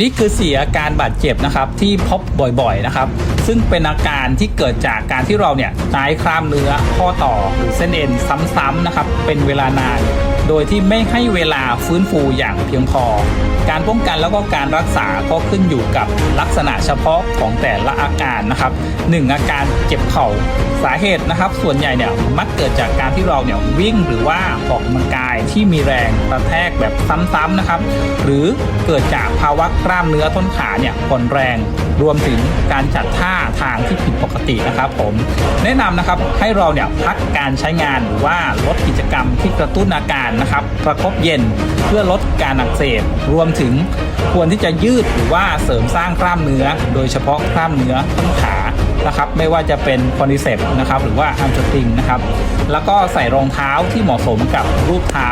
นี่คือเสียอาการบาดเจ็บนะครับที่พบบ่อยๆนะครับ ซึ่งเป็นอาการที่เกิดจากการที่เราเนี่ยใช้คล้ามเนื้อข้อต่อหรือเส้นเอ็นซ้ำๆนะครับเป็นเวลานาน โดยที่ไม่ให้เวลาฟื้นฟูอย่างเพียงพอ การป้องกันแล้วก็การรักษาก็ขึ้นอยู่กับลักษณะเฉพาะของแต่ละอาการนะครับหนึ่งอาการเจ็บเข่าสาเหตุนะครับ ส่วนใหญ่เนี่ยมักเกิดจากการที่เราเนี่ยวิ่งหรือว่าออกกำลังกายที่มีแรงกระแทกแบบซ้ำๆนะครับ หรือเกิดจากภาวะกล้ามเนื้อต้นขาเนี่ยอ่อนแรงรวมถึงการจัดท่าทางที่ผิดปกตินะครับ ผมแนะนำนะครับให้เราเนี่ยพักการใช้งานหรือว่าลดกิจกรรมที่กระตุ้นอาการนะครับประคบเย็นเพื่อลดการอักเสบรวมถึงควรที่จะยืดหรือว่าเสริมสร้างกล้ามเนื้อ โดยเฉพาะกล้ามเนื้อต้นขา นะครับไม่ว่าจะเป็นคอนิเซปนะครับหรือว่าอัมสตริงนะครับแล้วก็ใส่รองเท้าที่เหมาะสมกับรูปเท้า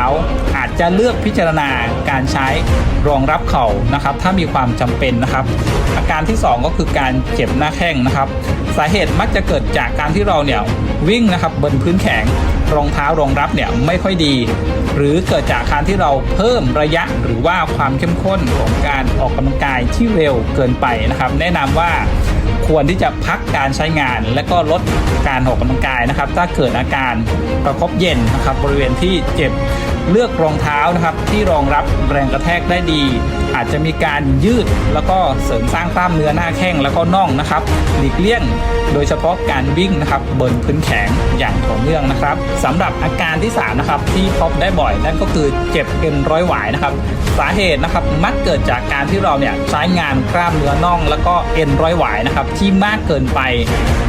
อาจจะเลือกพิจารณาการใช้รองรับเข่านะครับถ้ามีความจำเป็นนะครับอาการที่ 2 ก็คือการเจ็บหน้าแข้งนะครับ สาเหตุมักจะเกิดจากการที่เราเนี่ยวิ่งนะครับบนพื้นแข็งรองเท้ารองรับเนี่ยไม่ค่อยดี หรือเกิดจากการที่เราเพิ่มระยะหรือว่าความเข้มข้นของการออกกำลังกายที่เร็วเกินไปนะครับ แนะนำว่า ควรที่จะพักการใช้งาน และก็ลดการออกกำลังกายนะครับ ถ้าเกิดอาการประคบเย็นนะครับบริเวณที่เจ็บ เลือกรองเท้านะครับที่รองรับแรงกระแทกได้ดี อาจจะมีการยืดแล้วก็เสริมสร้างกล้ามเนื้อหน้าแข้งแล้วก็น่องนะครับหลีกเลี่ยงโดยเฉพาะการวิ่งนะครับบนพื้นแข็งอย่างต่อเนื่องนะครับสำหรับอาการที่3นะครับที่พบได้บ่อยนั่นก็คือเจ็บเอ็นร้อยหวายนะครับ สาเหตุนะครับมักเกิดจากการที่เราเนี่ยใช้งานกล้ามเนื้อน่อง แล้วก็เอ็นร้อยหวายนะครับที่มากเกินไป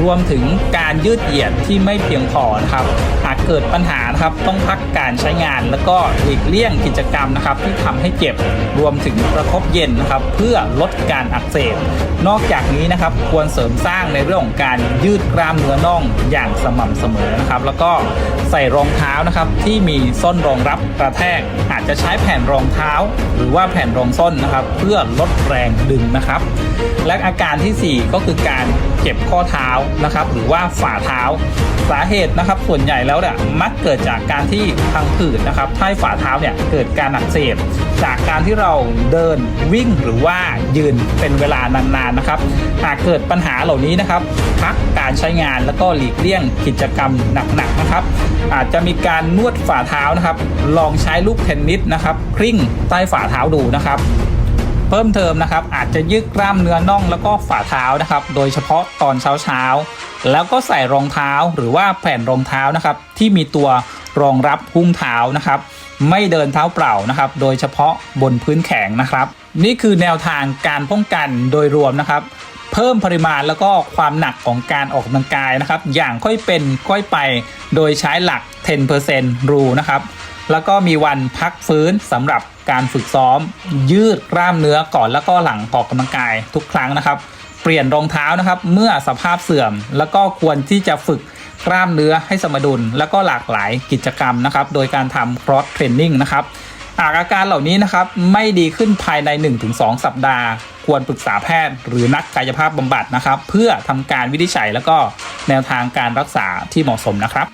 รวมถึงการยืดเหยียดที่ไม่เพียงพอนะครับหากเกิดปัญหานะครับต้องพักการใช้งานแล้วก็หลีกเลี่ยงกิจกรรมนะครับที่ทำให้เจ็บรวมถึงประคบเย็นนะครับเพื่อลดการอักเสบ นอกจากนี้นะครับควรเสริมสร้างในเรื่องของการยืดกล้ามเนื้อน่องอย่างสม่ำเสมอนะครับแล้วก็ใส่รองเท้านะครับที่มีส้นรองรับกระแทก อาจจะใช้แผ่นรองเท้า หรือว่าแผ่นรองส้นนะครับเพื่อลดแรงดึงนะครับ และอาการทีสี่4 ก็คือการเจ็บข้อเท้านะครับหรือว่าฝ่าเท้าสาเหตุนะครับส่วนใหญ่แล้วเนี่ยมักเกิดจากการที่พังผืดนะครับถ้าให้ฝ่าเท้าเนี่ยเกิดการอักเสบจากการที่เราเดินวิ่งหรือว่ายืนเป็นเวลานานๆนะครับ หากเกิดปัญหาเหล่านี้นะครับ พักการใช้งานแล้วก็หลีกเลี่ยงกิจกรรมหนักๆนะครับ อาจจะมีการนวดฝ่าเท้านะครับ ลองใช้ลูกเทนนิสนะครับคลิ้งใต้ฝ่าเท้าดูนะครับเพิ่มเติมนะครับอาจจะยืดกล้ามเนื้อน่องแล้วก็ฝ่าเท้านะครับ โดยเฉพาะตอนเช้าเช้าๆแล้วก็ใส่รองเท้าหรือว่าแผ่นรองเท้านะครับ ที่มีตัว รองรับหุ้มเท้านะครับ ไม่เดินเท้าเปล่านะครับ โดยเฉพาะบนพื้นแข็งนะครับ นี่คือแนวทางการป้องกันโดยรวมนะครับ เพิ่มปริมาณแล้วก็ความหนักของการออกกำลังกายนะครับ อย่างค่อยเป็นค่อยไป โดยใช้หลัก 10%รูนะครับแล้วก็มีวันพักฟื้นสำหรับการฝึกซ้อม ยืดกล้ามเนื้อก่อนแล้วก็หลังออกกำลังกายทุกครั้งนะครับ เปลี่ยนรองเท้านะครับ เมื่อสภาพเสื่อม แล้วก็ควรที่จะฝึก กล้ามเนื้อให้สมดุล แล้วก็หลากหลายกิจกรรมนะครับ โดยการทำ cross training นะครับหากอาการเหล่านี้นะครับไม่ดีขึ้นภายใน 1-2 สัปดาห์ ควรปรึกษาแพทย์ หรือนักกายภาพบำบัดนะครับ เพื่อทำการวินิจฉัยแล้วก็แนวทางการรักษาที่เหมาะสมนะครับ